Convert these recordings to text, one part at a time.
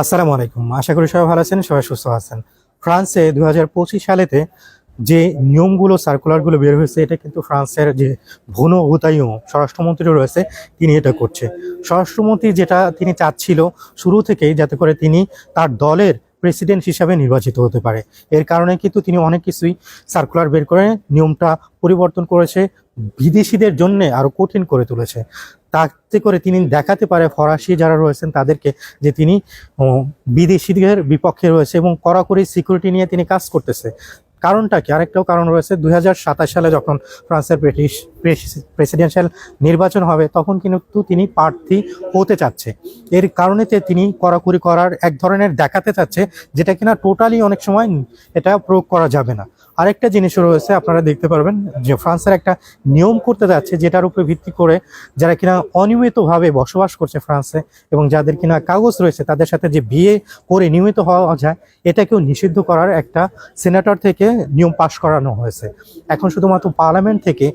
আসসালামু আলাইকুম। আশা করি সবাই ভালো আছেন, সবাই সুস্থ আছেন। ফ্রান্সে দু হাজার পঁচিশ সালেতে যে নিয়মগুলো সার্কুলারগুলো বের হয়েছে, এটা কিন্তু ফ্রান্সের যে ভুনো হুতাইও স্বরাষ্ট্রমন্ত্রী রয়েছে, তিনি এটা করছে। স্বরাষ্ট্রমন্ত্রী যেটা তিনি চাচ্ছিল, শুরু থেকেই যাতে করে তিনি তার দলের প্রেসিডেন্ট হিসাবে নির্বাচিত হতে পারে। এর কারণে কিন্তু তিনি অনেক কিছুই সার্কুলার বের করে নিয়মটা পরিবর্তন করেছে, বিদেশিদের জন্য আরও কঠিন করে তুলেছে। তাতে করে তিনি দেখাতে পারে ফরাসি যারা রয়েছেন তাদেরকে যে তিনি বিদেশিদের বিপক্ষে রয়েছে এবং কড়াকড়ি সিকিউরিটি নিয়ে তিনি কাজ করতেছে। কারণটা কি? আরেকটাও কারণ রয়েছে দু হাজার সাতাশ সালে যখন ফ্রান্সের ব্রিটিশ প্রেসিডেন্সিয়াল নির্বাচন হবে, তখন কিন্তু তিনি প্রার্থী হতে চাচ্ছে। এর কারণেতে তিনি কড়াকড়ি করার এক ধরনের দেখাতে চাচ্ছে, যেটা কিনা টোটালি অনেক সময় এটা প্রয়োগ করা যাবে না। আরেকটা জিনিসও রয়েছে, আপনারা দেখতে পারবেন যে ফ্রান্সের একটা নিয়ম করতে যাচ্ছে, যেটার উপরে ভিত্তি করে যারা কিনা অনিয়মিতভাবে বসবাস করছে ফ্রান্সে এবং যাদের কিনা কাগজ রয়েছে, তাদের সাথে যে বিয়ে করে নিয়মিত হওয়া যায়, এটাকেও নিষিদ্ধ করার একটা সেনেটর থেকে নিয়ম পাশ করানো হয়েছে। এখন শুধুমাত্র পার্লামেন্ট থেকে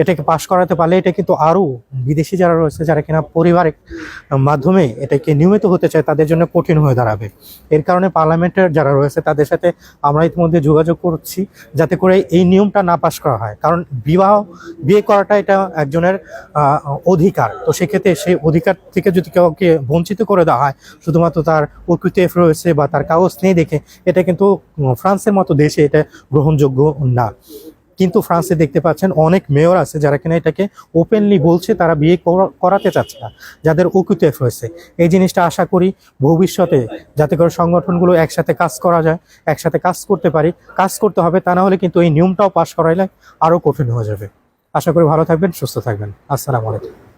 এটাকে পাশ করাতে পারলে এটা কিন্তু আরও বিদেশি যারা রয়েছে, যারা কিনা পরিবারের মাধ্যমে এটাকে নিয়মিত হতে চায়, তাদের জন্য কঠিন হয়ে দাঁড়াবে। এর কারণে পার্লামেন্টের যারা রয়েছে, তাদের সাথে আমরা ইতিমধ্যে যোগাযোগ করছি, যাতে করে এই নিয়মটা না পাশ করা হয়। কারণ বিবাহ, বিয়ে করাটা এটা একজনের অধিকার। তো সেক্ষেত্রে সেই অধিকার থেকে যদি কাউকে বঞ্চিত করে দেওয়া হয়, শুধুমাত্র তার প্রকৃতি রয়েছে বা তার কাগজ নেই দেখে, এটা কিন্তু ফ্রান্সের মতো দেশে এটা গ্রহণযোগ্য না। কিন্তু ফ্রান্সে দেখতে পাচ্ছেন অনেক মেয়র আছে যারা কিনা এটাকে ওপেনলি বলছে, তারা বিয়ে করাতে চাচ্ছে না, যাদের ওকিউটিএফ রয়েছে। এই জিনিসটা আশা করি ভবিষ্যতে যাতে করে সংগঠনগুলো একসাথে কাজ করা যায়, একসাথে কাজ করতে পারি, কাজ করতে হবে, তা না হলে কিন্তু এই নিয়মটাও পাশ করাইলে আরও কঠিন হয়ে যাবে। আশা করি ভালো থাকবেন, সুস্থ থাকবেন। আসসালামু আলাইকুম।